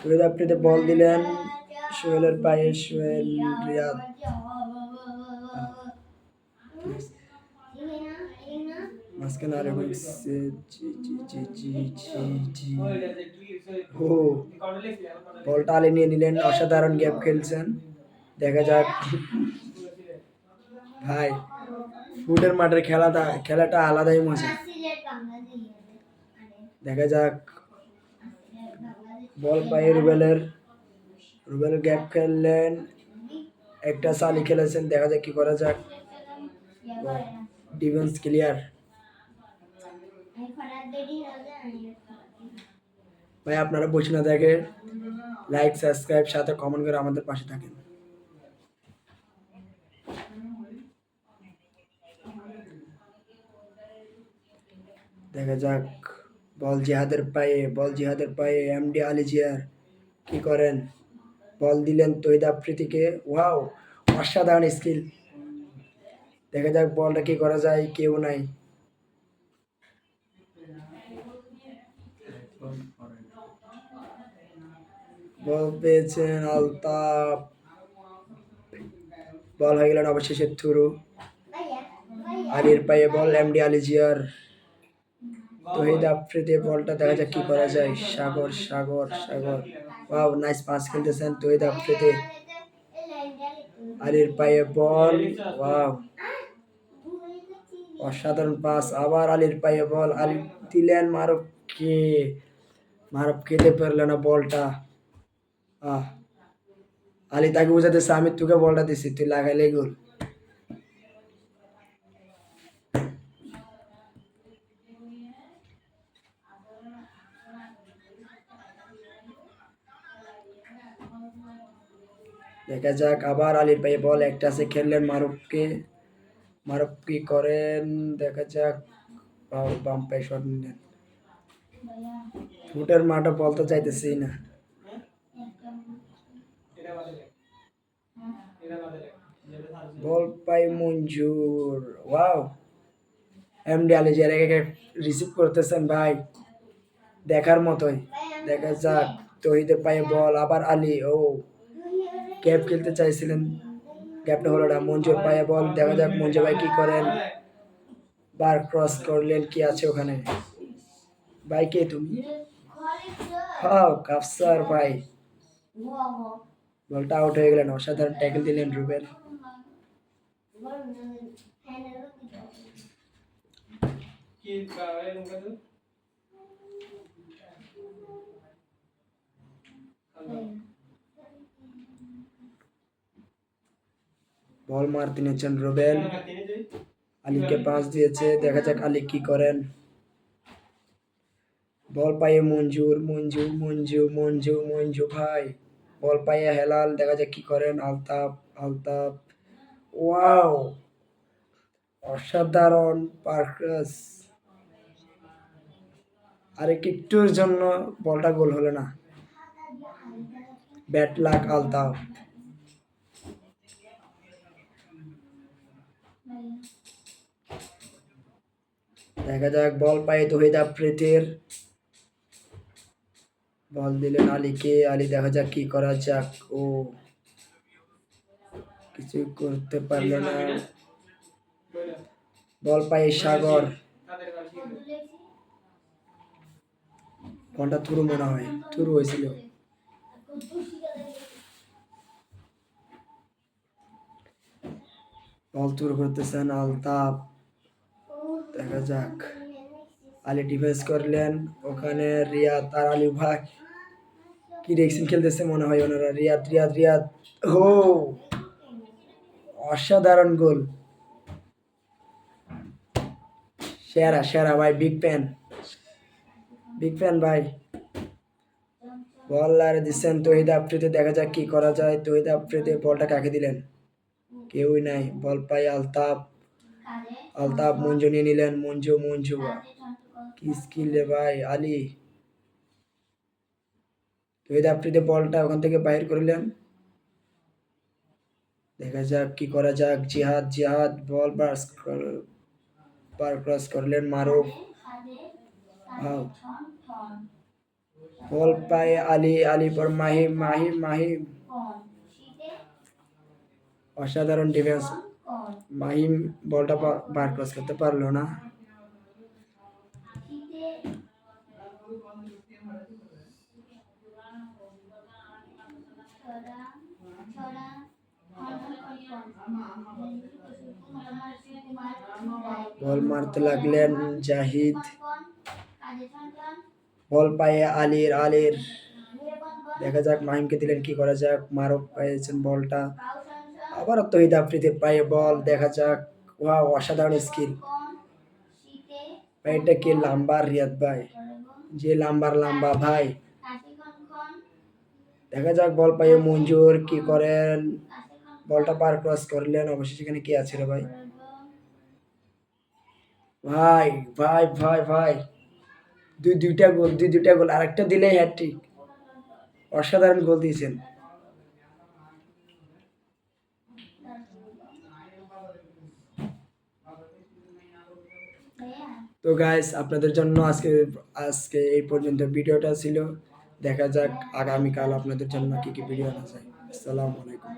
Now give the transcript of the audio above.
তহিদ আফ্রিদি বল দিলেন সোহেলের পায়ে সোহেল রিয়াদ। মাঝখানে আরও বলছে জি জি জি জি বলটা আলে নিয়ে নিলেন, অসাধারণ গেম খেলছেন। দেখা যাক। ভাই, ফুটের মাঠের খেলাটা খেলাটা আলাদাই মজা। দেখা যাক। বল পায়ে রুবেলের রুবেল গ্যাপ খেললেন। একটা সালি খেলেছেন, দেখা যাক কি করা যাক। ডিফেন্স ক্লিয়ার ভাই, আপনারা বসে না দেখে লাইক সাবস্ক্রাইব সাথে কমেন্ট করে আমাদের পাশে থাকেন। দেখা যাক। বল জিহাদের পায়ে, বল জিহাদের পায়ে এমডি আলী জিয়ার কি করেন? বল দিলেন তৈদ আফ্রিদিকে। ওয়াও, অসাধারণ স্কিল। দেখা যাক বলটা কি করা যায়, কেউ নাই। বল পেয়েছেন আলতাফ। বল হয়ে গেলেন অবশেষে থুরু। আলির পায়ে বল এমডি আলী জিয়ার তহিদ আফ্রিদি বলটা দেখা যাক কি করা যায়। Sagar Sagar Sagar. Wow nice pass খেলতেছেন। Tohid Afridi আলির পায়ে বল। ওয়াও অসাধারণ পাস আবার আলির পায়ে বল। আলি দিলেন মারবকে মারব খেতে পারল না বলটা। আহ। আলি তাকে বোঝাতেছে, আমি তোকে বলটা দিছি, তুই লাগাইলে গোল। দেখা যাক, আবার আলির পায়ে বল, একটা সে খেললেন মারুফকে। মারুফ কি করেন, দেখা যাক, বাম পায়ে শট নিলেন। ফুটের মাঠে বল তো চাইতেছি না। বল পাই মঞ্জুর, ওয়াও। এমডি আলী রেখে রিসিভ করতেছেন ভাই, দেখার মতোই। দেখা যাক, তহিদের পায়ে বল, আবার আলী, ও। ক্যাপ খেলতে চাইছিলেন। ক্যাপটা হলো না, মঞ্জুর পায়ে বল, দেখা যাক মঞ্জু ভাই কি করেন। বার ক্রস করলেন, কি আছে ওখানে? ভাই, কে তুমি? হাও কাফসার ভাই। বলটা আউট হয়ে গেলেন, অসাধারণ ট্যাকেল দিলেন রুবেল। বল মারতে নিচ্ছেন রুবেল। আলীকে পাস দিয়েছে। দেখা যাক আলী কি করেন। বল পাইয়ে মঞ্জুর, মঞ্জু মঞ্জু মঞ্জু মঞ্জু ভাই। বল পাইয়ে হেলাল, দেখা যাক কি করেন। আলতাফ আলতাফ। ওয়াও অসাধারণ পার্কাস আরে একটুর জন্য বলটা গোল হলো না। Bad luck Altaf. দেখা যাক, বল পায়ে তহিদ আফ্রিদির। বল দিলেন আলীকে। আলী দেখা যাক কি করা যাক। ও কিছু করতে পারল না। বল পায়ে সাগর। বলটা থুরু মনে হয়, থুরু হয়েছিল। বল থুরু করতেছেন আলতাফ দেখা যাক। আলী ডিফেন্স করলেন। ওখানে রিয়াদ আর আলী ভাই কি রেক্সিন খেলতেছে মনে হয় ওনারা। রিয়াদ রিয়াদ রিয়াদ। ও অসাধারণ গোল। সেরা সেরা ভাই বিগ ফ্যান বিগ ফ্যান ভাই। বল আর দিচ্ছেন তহিদ আফ্রিতে দেখা যাক কি করা যায়। তহিদ আফ্রিতে বলটা কাকে দিলেন? কেউই নাই। বল পাই আলতাফ আলতাফ মঞ্জু নিয়ে নিলেন। মঞ্জু মঞ্জু কি স্কিল রে ভাই, আলী। তহিদ আফ্রিদি বলটা ওখান থেকে বাইর করলেন। দেখা যাক কি করা যাক। জিহাদ জিহাদ, বল বাস বার ক্রস করলেন ভাও বল পায় আলী আলী পর মাহিম মাহিম মাহিম। অসাধারণ ডিফেন্স মাহিম বলটা বার ক্রস করতে পারল না। বল মারতে লাগলেন জাহিদ। বল পায়ে আলীর আলীর। দেখা যাক মাহিমকে দিলেন কি করা যাক। মারক পেয়েছেন বলটা। আবার তহিদ আফ্রিদির পায়ে বল, দেখা যাক। ওয়াও, অসাধারণ স্কিল। ভাই এটা কি? লাম্বার রিয়াদ ভাই। যে লাম্বার, লাম্বা ভাই। দেখা যাক বল পায়ে মঞ্জুর কি করেন। বলটা পার ক্রস করলেন। অবশেষে এখানে কি আছে রে ভাই? ভাই ভাই ভাই ভাই। দুই, দুইটা গোল, দুই, দুইটা গোল। আরেকটা দিলে হ্যাট্রিক অসাধারণ গোল দিয়েছেন। তো গাইস আপনাদের জন্য আজকে আজকে এই পর্যন্ত ভিডিওটা ছিল। দেখা যাক আগামীকাল আপনাদের জন্য কি কি ভিডিও আনা যায়। আসসালামু আলাইকুম।